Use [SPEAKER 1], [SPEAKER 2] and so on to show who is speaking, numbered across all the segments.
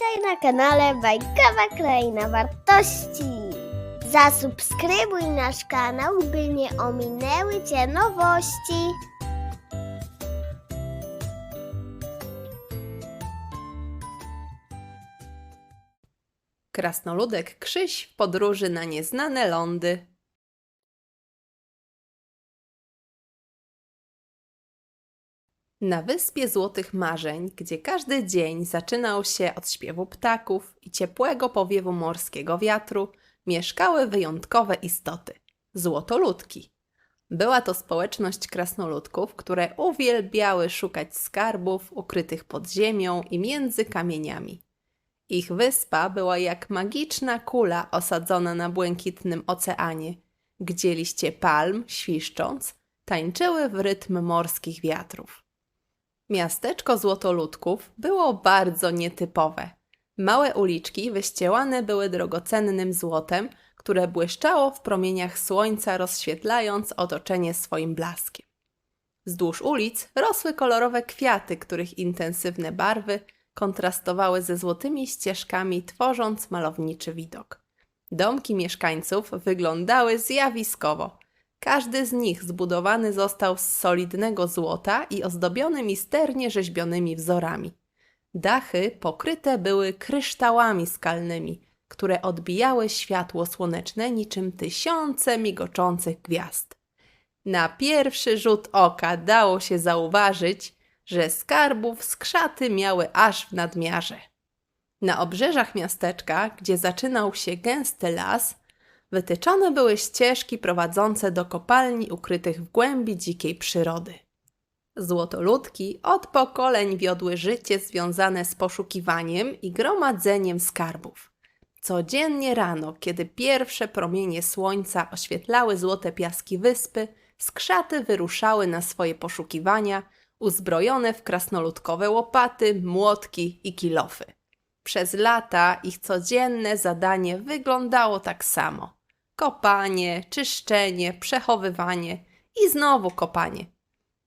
[SPEAKER 1] Witaj na kanale Bajkowa Kraina Wartości. Zasubskrybuj nasz kanał, by nie ominęły Cię nowości.
[SPEAKER 2] Krasnoludek Krzyś w podróży na nieznane lądy. Na wyspie Złotych Marzeń, gdzie każdy dzień zaczynał się od śpiewu ptaków i ciepłego powiewu morskiego wiatru, mieszkały wyjątkowe istoty złotoludki. Była to społeczność krasnoludków, które uwielbiały szukać skarbów ukrytych pod ziemią i między kamieniami. Ich wyspa była jak magiczna kula osadzona na błękitnym oceanie, gdzie liście palm, świszcząc, tańczyły w rytm morskich wiatrów. Miasteczko Złotoludków było bardzo nietypowe. Małe uliczki wyściełane były drogocennym złotem, które błyszczało w promieniach słońca, rozświetlając otoczenie swoim blaskiem. Wzdłuż ulic rosły kolorowe kwiaty, których intensywne barwy kontrastowały ze złotymi ścieżkami, tworząc malowniczy widok. Domki mieszkańców wyglądały zjawiskowo. Każdy z nich zbudowany został z solidnego złota i ozdobiony misternie rzeźbionymi wzorami. Dachy pokryte były kryształami skalnymi, które odbijały światło słoneczne niczym tysiące migoczących gwiazd. Na pierwszy rzut oka dało się zauważyć, że skarbów skrzaty miały aż w nadmiarze. Na obrzeżach miasteczka, gdzie zaczynał się gęsty las, wytyczone były ścieżki prowadzące do kopalni ukrytych w głębi dzikiej przyrody. Złotoludki od pokoleń wiodły życie związane z poszukiwaniem i gromadzeniem skarbów. Codziennie rano, kiedy pierwsze promienie słońca oświetlały złote piaski wyspy, skrzaty wyruszały na swoje poszukiwania, uzbrojone w krasnoludkowe łopaty, młotki i kilofy. Przez lata ich codzienne zadanie wyglądało tak samo: kopanie, czyszczenie, przechowywanie i znowu kopanie.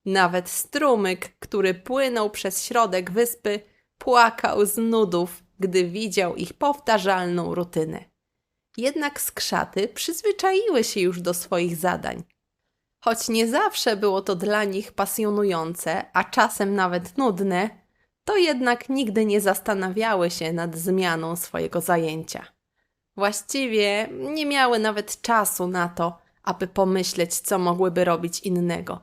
[SPEAKER 2] Nawet strumyk, który płynął przez środek wyspy, płakał z nudów, gdy widział ich powtarzalną rutynę. Jednak skrzaty przyzwyczaiły się już do swoich zadań. Choć nie zawsze było to dla nich pasjonujące, a czasem nawet nudne, to jednak nigdy nie zastanawiały się nad zmianą swojego zajęcia. Właściwie nie miały nawet czasu na to, aby pomyśleć, co mogłyby robić innego.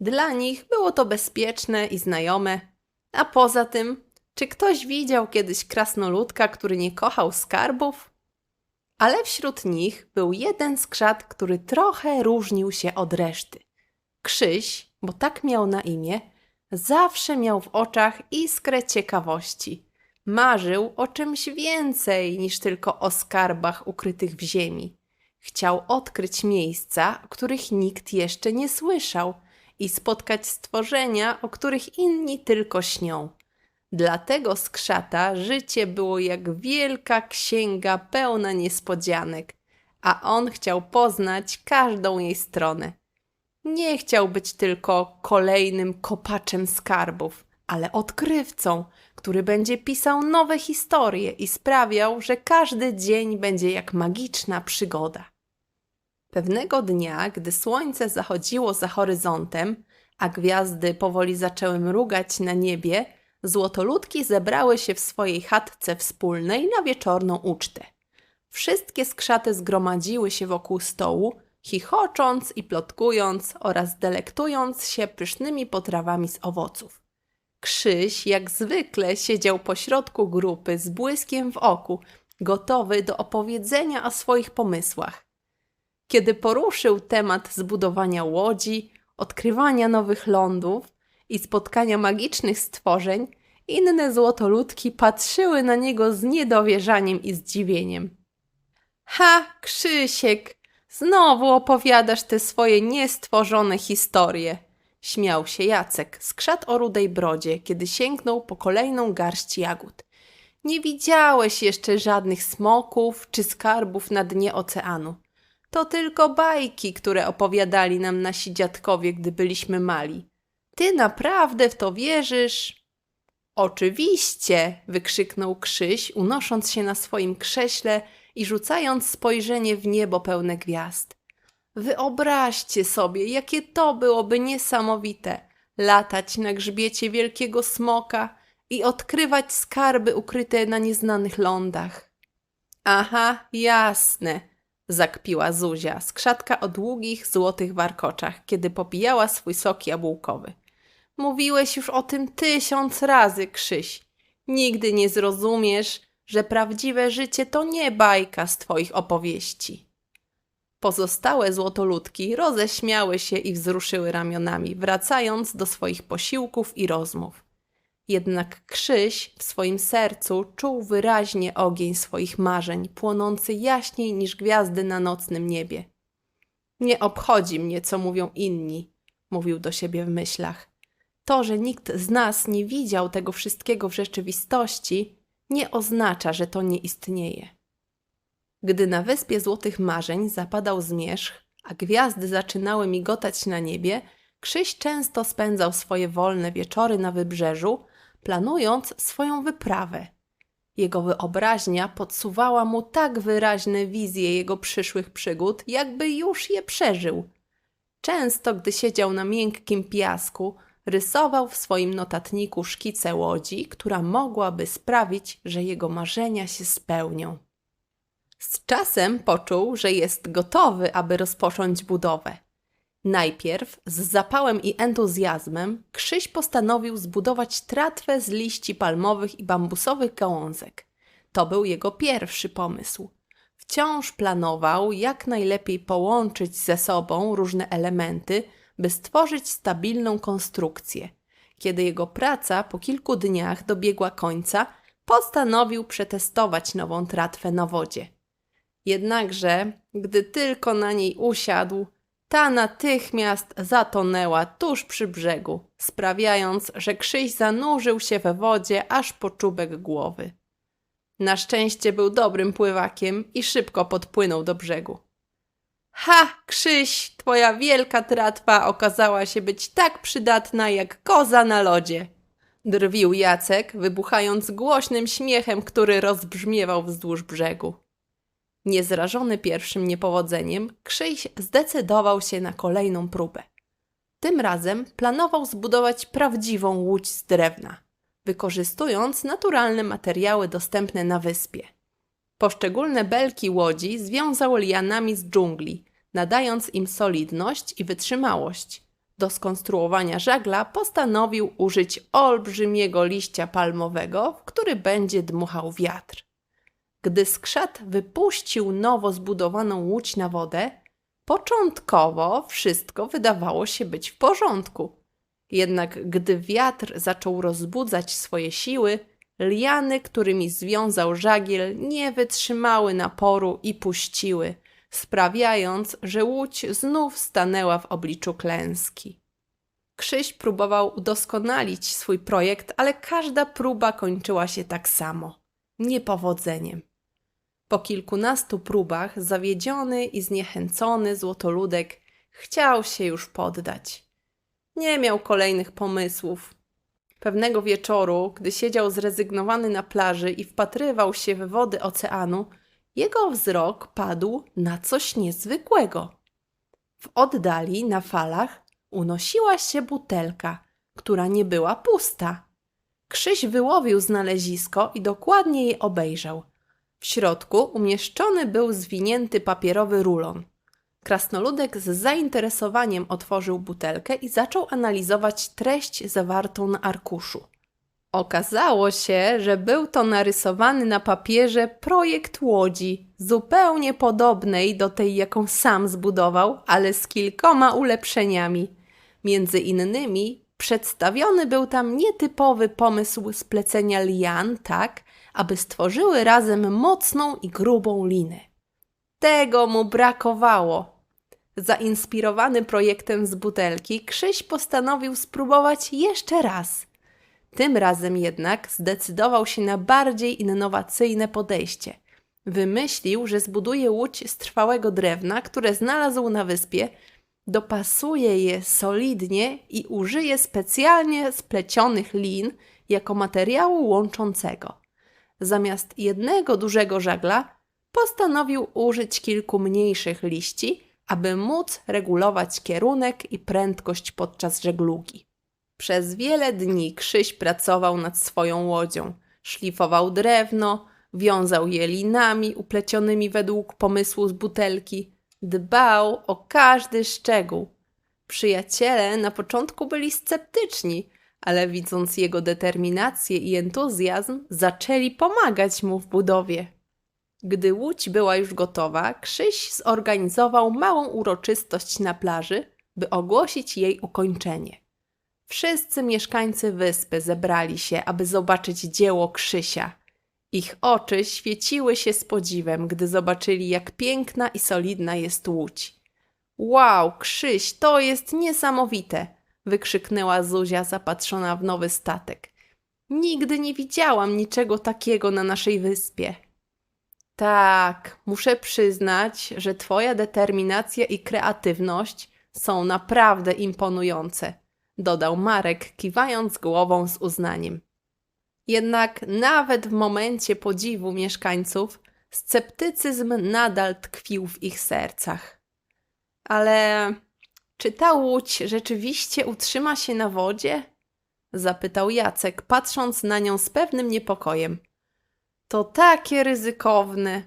[SPEAKER 2] Dla nich było to bezpieczne i znajome, a poza tym, czy ktoś widział kiedyś krasnoludka, który nie kochał skarbów? Ale wśród nich był jeden skrzat, który trochę różnił się od reszty. Krzyś, bo tak miał na imię, zawsze miał w oczach iskrę ciekawości. Marzył o czymś więcej niż tylko o skarbach ukrytych w ziemi. Chciał odkryć miejsca, o których nikt jeszcze nie słyszał i spotkać stworzenia, o których inni tylko śnią. Dlatego skrzata życie było jak wielka księga pełna niespodzianek, a on chciał poznać każdą jej stronę. Nie chciał być tylko kolejnym kopaczem skarbów, ale odkrywcą, który będzie pisał nowe historie i sprawiał, że każdy dzień będzie jak magiczna przygoda. Pewnego dnia, gdy słońce zachodziło za horyzontem, a gwiazdy powoli zaczęły mrugać na niebie, złotoludki zebrały się w swojej chatce wspólnej na wieczorną ucztę. Wszystkie skrzaty zgromadziły się wokół stołu, chichocząc i plotkując oraz delektując się pysznymi potrawami z owoców. Krzyś jak zwykle siedział pośrodku grupy z błyskiem w oku, gotowy do opowiedzenia o swoich pomysłach. Kiedy poruszył temat zbudowania łodzi, odkrywania nowych lądów i spotkania magicznych stworzeń, inne złotoludki patrzyły na niego z niedowierzaniem i zdziwieniem. Ha, Krzysiek, znowu opowiadasz te swoje niestworzone historie. Śmiał się Jacek, skrzat o rudej brodzie, kiedy sięgnął po kolejną garść jagód. Nie widziałeś jeszcze żadnych smoków czy skarbów na dnie oceanu. To tylko bajki, które opowiadali nam nasi dziadkowie, gdy byliśmy mali. Ty naprawdę w to wierzysz? Oczywiście! wykrzyknął Krzyś, unosząc się na swoim krześle i rzucając spojrzenie w niebo pełne gwiazd. Wyobraźcie sobie, jakie to byłoby niesamowite latać na grzbiecie wielkiego smoka i odkrywać skarby ukryte na nieznanych lądach. Aha, jasne, zakpiła Zuzia, skrzatka o długich, złotych warkoczach, kiedy popijała swój sok jabłkowy. Mówiłeś już o tym tysiąc razy, Krzyś. Nigdy nie zrozumiesz, że prawdziwe życie to nie bajka z twoich opowieści. Pozostałe złotoludki roześmiały się i wzruszyły ramionami, wracając do swoich posiłków i rozmów. Jednak Krzyś w swoim sercu czuł wyraźnie ogień swoich marzeń, płonący jaśniej niż gwiazdy na nocnym niebie. Nie obchodzi mnie, co mówią inni, mówił do siebie w myślach. To, że nikt z nas nie widział tego wszystkiego w rzeczywistości, nie oznacza, że to nie istnieje. Gdy na wyspie Złotych Marzeń zapadał zmierzch, a gwiazdy zaczynały migotać na niebie, Krzyś często spędzał swoje wolne wieczory na wybrzeżu, planując swoją wyprawę. Jego wyobraźnia podsuwała mu tak wyraźne wizje jego przyszłych przygód, jakby już je przeżył. Często, gdy siedział na miękkim piasku, rysował w swoim notatniku szkicę łodzi, która mogłaby sprawić, że jego marzenia się spełnią. Z czasem poczuł, że jest gotowy, aby rozpocząć budowę. Najpierw z zapałem i entuzjazmem Krzyś postanowił zbudować tratwę z liści palmowych i bambusowych gałązek. To był jego pierwszy pomysł. Wciąż planował, jak najlepiej połączyć ze sobą różne elementy, by stworzyć stabilną konstrukcję. Kiedy jego praca po kilku dniach dobiegła końca, postanowił przetestować nową tratwę na wodzie. Jednakże, gdy tylko na niej usiadł, ta natychmiast zatonęła tuż przy brzegu, sprawiając, że Krzyś zanurzył się we wodzie aż po czubek głowy. Na szczęście był dobrym pływakiem i szybko podpłynął do brzegu. Ha, Krzyś, twoja wielka tratwa okazała się być tak przydatna jak koza na lodzie. Drwił Jacek, wybuchając głośnym śmiechem, który rozbrzmiewał wzdłuż brzegu. Niezrażony pierwszym niepowodzeniem, Krzyś zdecydował się na kolejną próbę. Tym razem planował zbudować prawdziwą łódź z drewna, wykorzystując naturalne materiały dostępne na wyspie. Poszczególne belki łodzi związał lianami z dżungli, nadając im solidność i wytrzymałość. Do skonstruowania żagla postanowił użyć olbrzymiego liścia palmowego, w który będzie dmuchał wiatr. Gdy skrzat wypuścił nowo zbudowaną łódź na wodę, początkowo wszystko wydawało się być w porządku. Jednak gdy wiatr zaczął rozbudzać swoje siły, liany, którymi związał żagiel, nie wytrzymały naporu i puściły, sprawiając, że łódź znów stanęła w obliczu klęski. Krzyś próbował udoskonalić swój projekt, ale każda próba kończyła się tak samo niepowodzeniem. Po kilkunastu próbach, zawiedziony i zniechęcony złotoludek chciał się już poddać. Nie miał kolejnych pomysłów. Pewnego wieczoru, gdy siedział zrezygnowany na plaży i wpatrywał się w wody oceanu, jego wzrok padł na coś niezwykłego. W oddali, na falach, unosiła się butelka, która nie była pusta. Krzyś wyłowił znalezisko i dokładnie je obejrzał. W środku umieszczony był zwinięty papierowy rulon. Krasnoludek z zainteresowaniem otworzył butelkę i zaczął analizować treść zawartą na arkuszu. Okazało się, że był to narysowany na papierze projekt łodzi, zupełnie podobnej do tej, jaką sam zbudował, ale z kilkoma ulepszeniami. Między innymi przedstawiony był tam nietypowy pomysł splecenia lian tak, aby stworzyły razem mocną i grubą linę. Tego mu brakowało. Zainspirowany projektem z butelki, Krzyś postanowił spróbować jeszcze raz. Tym razem jednak zdecydował się na bardziej innowacyjne podejście. Wymyślił, że zbuduje łódź z trwałego drewna, które znalazł na wyspie, dopasuje je solidnie i użyje specjalnie splecionych lin jako materiału łączącego. Zamiast jednego dużego żagla postanowił użyć kilku mniejszych liści, aby móc regulować kierunek i prędkość podczas żeglugi. Przez wiele dni Krzyś pracował nad swoją łodzią. Szlifował drewno, wiązał je linami uplecionymi według pomysłu z butelki, dbał o każdy szczegół. Przyjaciele na początku byli sceptyczni, ale widząc jego determinację i entuzjazm, zaczęli pomagać mu w budowie. Gdy łódź była już gotowa, Krzyś zorganizował małą uroczystość na plaży, by ogłosić jej ukończenie. Wszyscy mieszkańcy wyspy zebrali się, aby zobaczyć dzieło Krzysia. Ich oczy świeciły się z podziwem, gdy zobaczyli, jak piękna i solidna jest łódź. Wow, Krzyś, to jest niesamowite! wykrzyknęła Zuzia, zapatrzona w nowy statek. Nigdy nie widziałam niczego takiego na naszej wyspie. Tak, muszę przyznać, że Twoja determinacja i kreatywność są naprawdę imponujące, dodał Marek, kiwając głową z uznaniem. Jednak nawet w momencie podziwu mieszkańców, sceptycyzm nadal tkwił w ich sercach. Ale czy ta łódź rzeczywiście utrzyma się na wodzie? zapytał Jacek, patrząc na nią z pewnym niepokojem. To takie ryzykowne.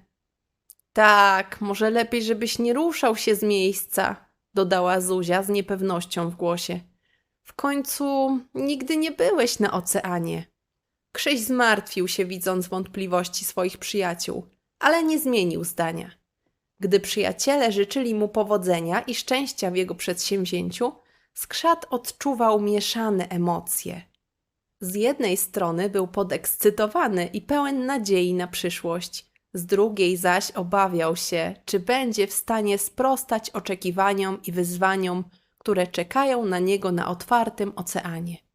[SPEAKER 2] Tak, może lepiej, żebyś nie ruszał się z miejsca, dodała Zuzia z niepewnością w głosie. W końcu nigdy nie byłeś na oceanie. Krzyś zmartwił się, widząc wątpliwości swoich przyjaciół, ale nie zmienił zdania. Gdy przyjaciele życzyli mu powodzenia i szczęścia w jego przedsięwzięciu, skrzat odczuwał mieszane emocje. Z jednej strony był podekscytowany i pełen nadziei na przyszłość, z drugiej zaś obawiał się, czy będzie w stanie sprostać oczekiwaniom i wyzwaniom, które czekają na niego na otwartym oceanie.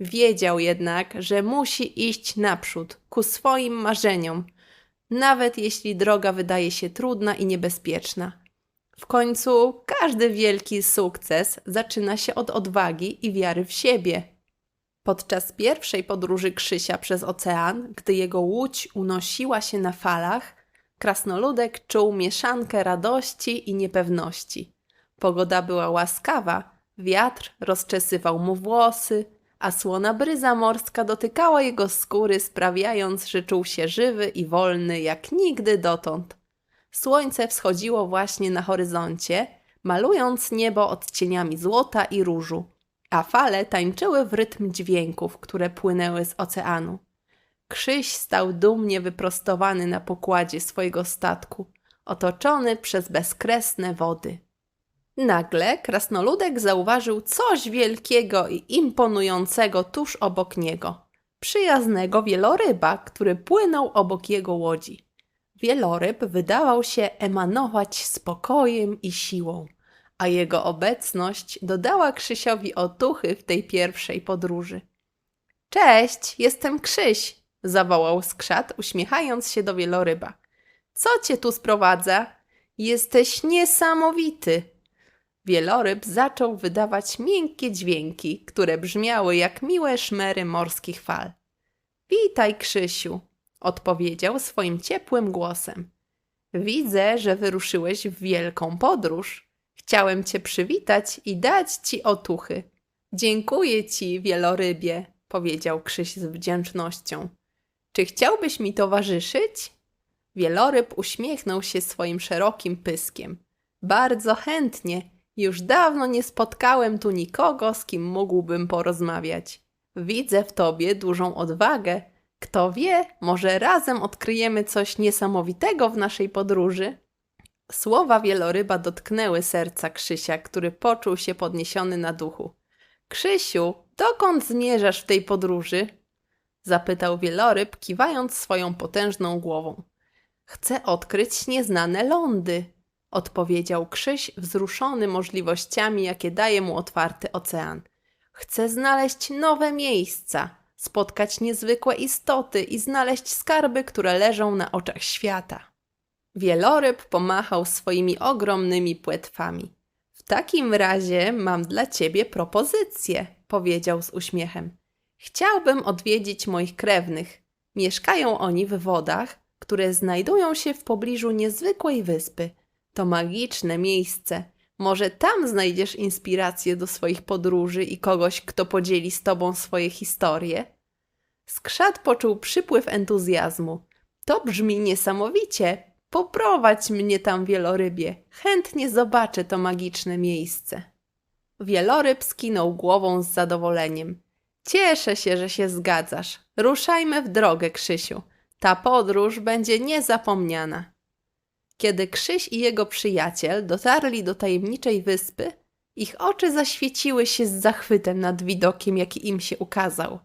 [SPEAKER 2] Wiedział jednak, że musi iść naprzód ku swoim marzeniom, nawet jeśli droga wydaje się trudna i niebezpieczna. W końcu każdy wielki sukces zaczyna się od odwagi i wiary w siebie. Podczas pierwszej podróży Krzysia przez ocean, gdy jego łódź unosiła się na falach, krasnoludek czuł mieszankę radości i niepewności. Pogoda była łaskawa, wiatr rozczesywał mu włosy, a słona bryza morska dotykała jego skóry, sprawiając, że czuł się żywy i wolny jak nigdy dotąd. Słońce wschodziło właśnie na horyzoncie, malując niebo odcieniami złota i różu, a fale tańczyły w rytm dźwięków, które płynęły z oceanu. Krzyś stał dumnie wyprostowany na pokładzie swojego statku, otoczony przez bezkresne wody. Nagle krasnoludek zauważył coś wielkiego i imponującego tuż obok niego. Przyjaznego wieloryba, który płynął obok jego łodzi. Wieloryb wydawał się emanować spokojem i siłą, a jego obecność dodała Krzysiowi otuchy w tej pierwszej podróży. Cześć, jestem Krzyś, zawołał skrzat, uśmiechając się do wieloryba. Co cię tu sprowadza? Jesteś niesamowity. Wieloryb zaczął wydawać miękkie dźwięki, które brzmiały jak miłe szmery morskich fal. Witaj, Krzysiu, odpowiedział swoim ciepłym głosem. Widzę, że wyruszyłeś w wielką podróż. Chciałem cię przywitać i dać ci otuchy. Dziękuję ci, wielorybie, powiedział Krzyś z wdzięcznością. Czy chciałbyś mi towarzyszyć? Wieloryb uśmiechnął się swoim szerokim pyskiem. Bardzo chętnie. Już dawno nie spotkałem tu nikogo, z kim mógłbym porozmawiać. Widzę w tobie dużą odwagę. Kto wie, może razem odkryjemy coś niesamowitego w naszej podróży. Słowa wieloryba dotknęły serca Krzysia, który poczuł się podniesiony na duchu. Krzysiu, dokąd zmierzasz w tej podróży? Zapytał wieloryb, kiwając swoją potężną głową. Chcę odkryć nieznane lądy, odpowiedział Krzyś, wzruszony możliwościami, jakie daje mu otwarty ocean. Chcę znaleźć nowe miejsca, spotkać niezwykłe istoty i znaleźć skarby, które leżą na oczach świata. Wieloryb pomachał swoimi ogromnymi płetwami. W takim razie mam dla ciebie propozycję, powiedział z uśmiechem. Chciałbym odwiedzić moich krewnych. Mieszkają oni w wodach, które znajdują się w pobliżu niezwykłej wyspy. To magiczne miejsce. Może tam znajdziesz inspirację do swoich podróży i kogoś, kto podzieli z tobą swoje historie? Skrzat poczuł przypływ entuzjazmu. To brzmi niesamowicie. Poprowadź mnie tam, wielorybie. Chętnie zobaczę to magiczne miejsce. Wieloryb skinął głową z zadowoleniem. Cieszę się, że się zgadzasz. Ruszajmy w drogę, Krzysiu. Ta podróż będzie niezapomniana. Kiedy Krzyś i jego przyjaciel dotarli do tajemniczej wyspy, ich oczy zaświeciły się z zachwytem nad widokiem, jaki im się ukazał.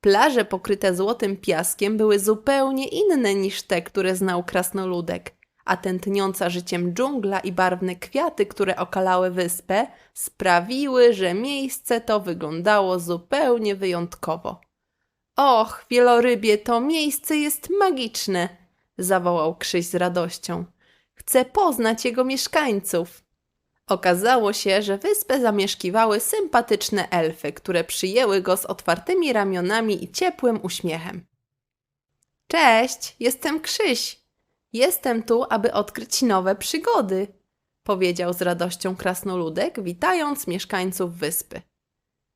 [SPEAKER 2] Plaże pokryte złotym piaskiem były zupełnie inne niż te, które znał krasnoludek, a tętniąca życiem dżungla i barwne kwiaty, które okalały wyspę, sprawiły, że miejsce to wyglądało zupełnie wyjątkowo. Och, wielorybie, to miejsce jest magiczne! zawołał Krzyś z radością. Chcę poznać jego mieszkańców. Okazało się, że wyspę zamieszkiwały sympatyczne elfy, które przyjęły go z otwartymi ramionami i ciepłym uśmiechem. Cześć, jestem Krzyś. Jestem tu, aby odkryć nowe przygody, powiedział z radością krasnoludek, witając mieszkańców wyspy.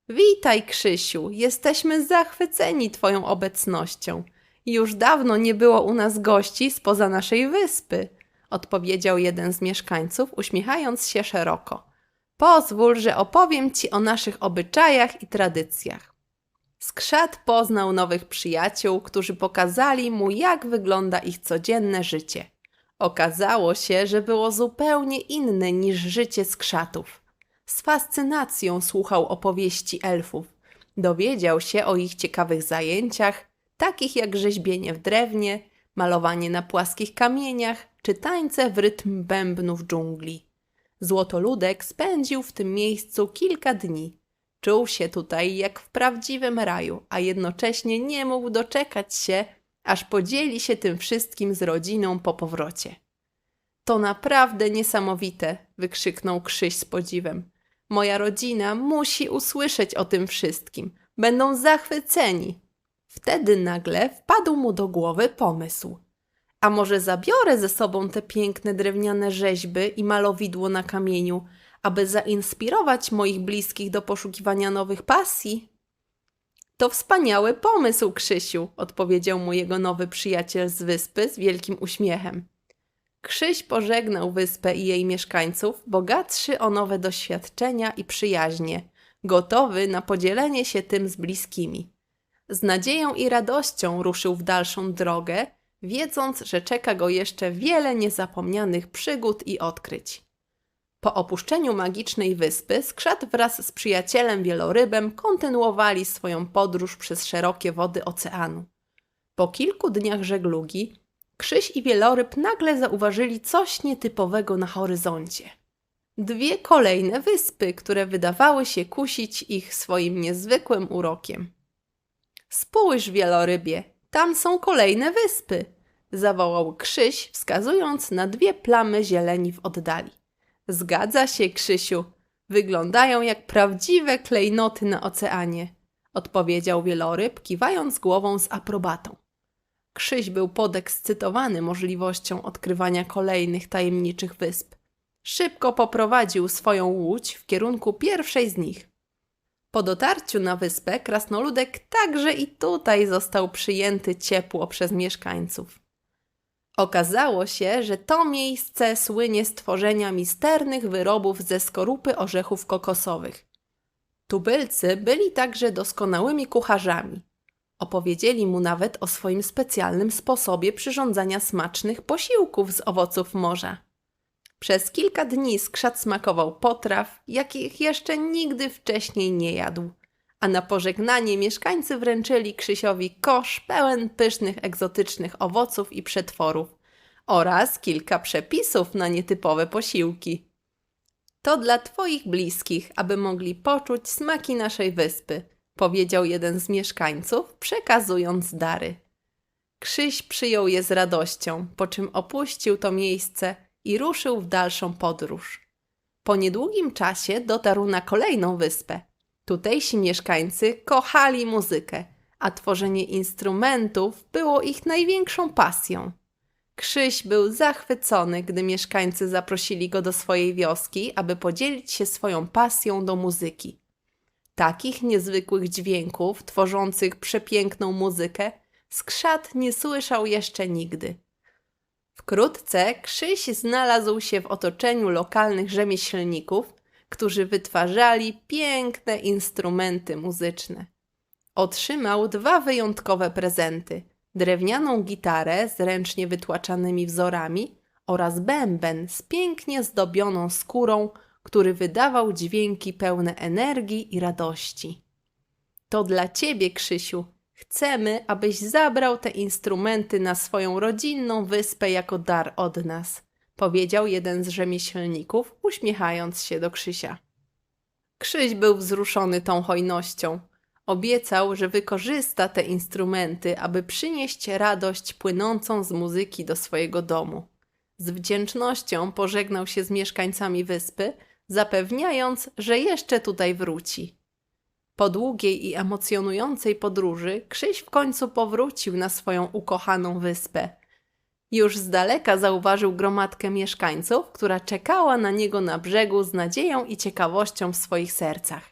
[SPEAKER 2] Witaj, Krzysiu, jesteśmy zachwyceni Twoją obecnością. Już dawno nie było u nas gości spoza naszej wyspy, odpowiedział jeden z mieszkańców, uśmiechając się szeroko. Pozwól, że opowiem Ci o naszych obyczajach i tradycjach. Skrzat poznał nowych przyjaciół, którzy pokazali mu, jak wygląda ich codzienne życie. Okazało się, że było zupełnie inne niż życie skrzatów. Z fascynacją słuchał opowieści elfów. Dowiedział się o ich ciekawych zajęciach, takich jak rzeźbienie w drewnie, malowanie na płaskich kamieniach czy tańce w rytm bębnów dżungli. Złotoludek spędził w tym miejscu kilka dni. Czuł się tutaj jak w prawdziwym raju, a jednocześnie nie mógł doczekać się, aż podzieli się tym wszystkim z rodziną po powrocie. To naprawdę niesamowite, wykrzyknął Krzyś z podziwem. Moja rodzina musi usłyszeć o tym wszystkim. Będą zachwyceni. Wtedy nagle wpadł mu do głowy pomysł. A może zabiorę ze sobą te piękne drewniane rzeźby i malowidło na kamieniu, aby zainspirować moich bliskich do poszukiwania nowych pasji? To wspaniały pomysł, Krzysiu, odpowiedział mu jego nowy przyjaciel z wyspy z wielkim uśmiechem. Krzyś pożegnał wyspę i jej mieszkańców, bogatszy o nowe doświadczenia i przyjaźnie, gotowy na podzielenie się tym z bliskimi. Z nadzieją i radością ruszył w dalszą drogę, wiedząc, że czeka go jeszcze wiele niezapomnianych przygód i odkryć. Po opuszczeniu magicznej wyspy, Skrzat wraz z przyjacielem wielorybem kontynuowali swoją podróż przez szerokie wody oceanu. Po kilku dniach żeglugi, Krzyś i wieloryb nagle zauważyli coś nietypowego na horyzoncie. Dwie kolejne wyspy, które wydawały się kusić ich swoim niezwykłym urokiem. Spójrz, wielorybie, tam są kolejne wyspy, zawołał Krzyś, wskazując na dwie plamy zieleni w oddali. Zgadza się, Krzysiu. Wyglądają jak prawdziwe klejnoty na oceanie, odpowiedział wieloryb, kiwając głową z aprobatą. Krzyś był podekscytowany możliwością odkrywania kolejnych tajemniczych wysp. Szybko poprowadził swoją łódź w kierunku pierwszej z nich. Po dotarciu na wyspę, krasnoludek także i tutaj został przyjęty ciepło przez mieszkańców. Okazało się, że to miejsce słynie z tworzenia misternych wyrobów ze skorupy orzechów kokosowych. Tubylcy byli także doskonałymi kucharzami. Opowiedzieli mu nawet o swoim specjalnym sposobie przyrządzania smacznych posiłków z owoców morza. Przez kilka dni skrzat smakował potraw, jakich jeszcze nigdy wcześniej nie jadł. A na pożegnanie mieszkańcy wręczyli Krzysiowi kosz pełen pysznych, egzotycznych owoców i przetworów oraz kilka przepisów na nietypowe posiłki. To dla Twoich bliskich, aby mogli poczuć smaki naszej wyspy, powiedział jeden z mieszkańców, przekazując dary. Krzyś przyjął je z radością, po czym opuścił to miejsce i ruszył w dalszą podróż. Po niedługim czasie dotarł na kolejną wyspę. Tutejsi mieszkańcy kochali muzykę, a tworzenie instrumentów było ich największą pasją. Krzyś był zachwycony, gdy mieszkańcy zaprosili go do swojej wioski, aby podzielić się swoją pasją do muzyki. Takich niezwykłych dźwięków, tworzących przepiękną muzykę, skrzat nie słyszał jeszcze nigdy. Wkrótce Krzyś znalazł się w otoczeniu lokalnych rzemieślników, którzy wytwarzali piękne instrumenty muzyczne. Otrzymał dwa wyjątkowe prezenty: drewnianą gitarę z ręcznie wytłaczanymi wzorami oraz bęben z pięknie zdobioną skórą, który wydawał dźwięki pełne energii i radości. To dla ciebie, Krzysiu. Chcemy, abyś zabrał te instrumenty na swoją rodzinną wyspę jako dar od nas, powiedział jeden z rzemieślników, uśmiechając się do Krzysia. Krzyś był wzruszony tą hojnością. Obiecał, że wykorzysta te instrumenty, aby przynieść radość płynącą z muzyki do swojego domu. Z wdzięcznością pożegnał się z mieszkańcami wyspy, zapewniając, że jeszcze tutaj wróci. Po długiej i emocjonującej podróży Krzyś w końcu powrócił na swoją ukochaną wyspę. Już z daleka zauważył gromadkę mieszkańców, która czekała na niego na brzegu z nadzieją i ciekawością w swoich sercach.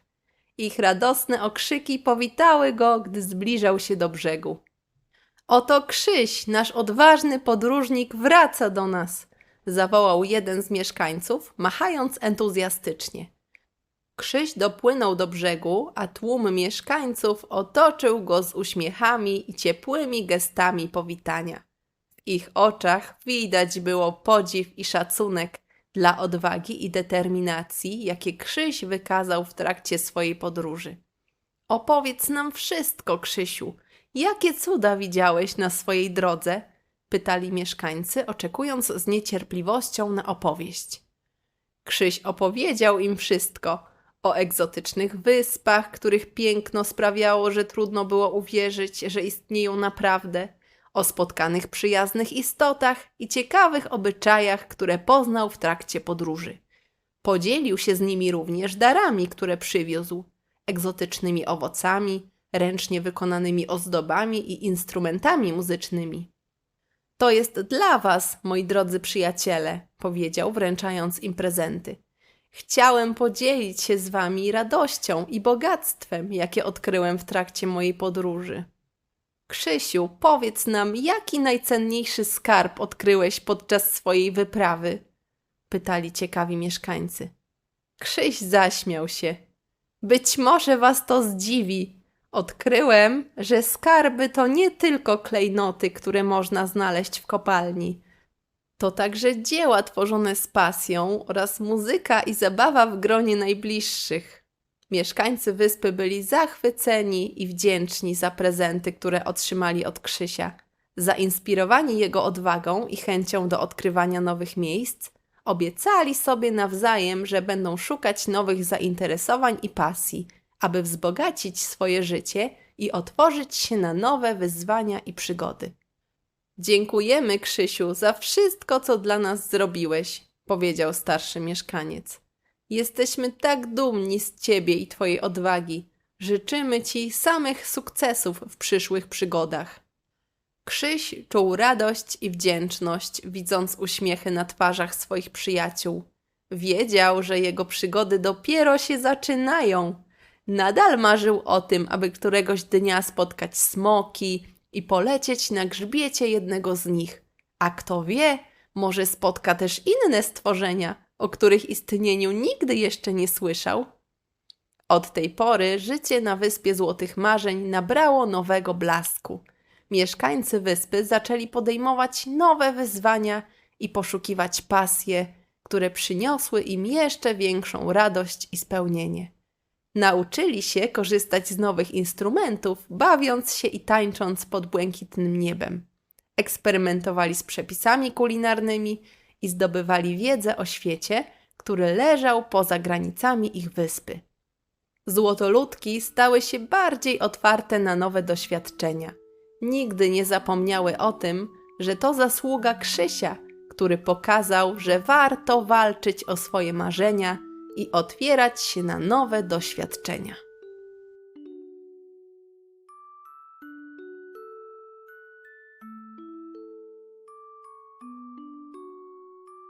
[SPEAKER 2] Ich radosne okrzyki powitały go, gdy zbliżał się do brzegu. Oto Krzyś, nasz odważny podróżnik, wraca do nas, zawołał jeden z mieszkańców, machając entuzjastycznie. Krzyś dopłynął do brzegu, a tłum mieszkańców otoczył go z uśmiechami i ciepłymi gestami powitania. W ich oczach widać było podziw i szacunek dla odwagi i determinacji, jakie Krzyś wykazał w trakcie swojej podróży. Opowiedz nam wszystko, Krzysiu. Jakie cuda widziałeś na swojej drodze? pytali mieszkańcy, oczekując z niecierpliwością na opowieść. Krzyś opowiedział im wszystko o egzotycznych wyspach, których piękno sprawiało, że trudno było uwierzyć, że istnieją naprawdę, o spotkanych przyjaznych istotach i ciekawych obyczajach, które poznał w trakcie podróży. Podzielił się z nimi również darami, które przywiózł, egzotycznymi owocami, ręcznie wykonanymi ozdobami i instrumentami muzycznymi. To jest dla was, moi drodzy przyjaciele, powiedział, wręczając im prezenty. Chciałem podzielić się z wami radością i bogactwem, jakie odkryłem w trakcie mojej podróży. Krzysiu, powiedz nam, jaki najcenniejszy skarb odkryłeś podczas swojej wyprawy? pytali ciekawi mieszkańcy. Krzyś zaśmiał się. Być może was to zdziwi. Odkryłem, że skarby to nie tylko klejnoty, które można znaleźć w kopalni. To także dzieła tworzone z pasją oraz muzyka i zabawa w gronie najbliższych. Mieszkańcy wyspy byli zachwyceni i wdzięczni za prezenty, które otrzymali od Krzysia. Zainspirowani jego odwagą i chęcią do odkrywania nowych miejsc, obiecali sobie nawzajem, że będą szukać nowych zainteresowań i pasji, aby wzbogacić swoje życie i otworzyć się na nowe wyzwania i przygody. Dziękujemy, Krzysiu, za wszystko, co dla nas zrobiłeś, powiedział starszy mieszkaniec. Jesteśmy tak dumni z ciebie i twojej odwagi. Życzymy ci samych sukcesów w przyszłych przygodach. Krzyś czuł radość i wdzięczność, widząc uśmiechy na twarzach swoich przyjaciół. Wiedział, że jego przygody dopiero się zaczynają. Nadal marzył o tym, aby któregoś dnia spotkać smoki i polecieć na grzbiecie jednego z nich. A kto wie, może spotka też inne stworzenia, o których istnieniu nigdy jeszcze nie słyszał. Od tej pory życie na Wyspie Złotych Marzeń nabrało nowego blasku. Mieszkańcy wyspy zaczęli podejmować nowe wyzwania i poszukiwać pasje, które przyniosły im jeszcze większą radość i spełnienie. Nauczyli się korzystać z nowych instrumentów, bawiąc się i tańcząc pod błękitnym niebem. Eksperymentowali z przepisami kulinarnymi i zdobywali wiedzę o świecie, który leżał poza granicami ich wyspy. Złotoludki stały się bardziej otwarte na nowe doświadczenia. Nigdy nie zapomniały o tym, że to zasługa Krzysia, który pokazał, że warto walczyć o swoje marzenia i otwierać się na nowe doświadczenia.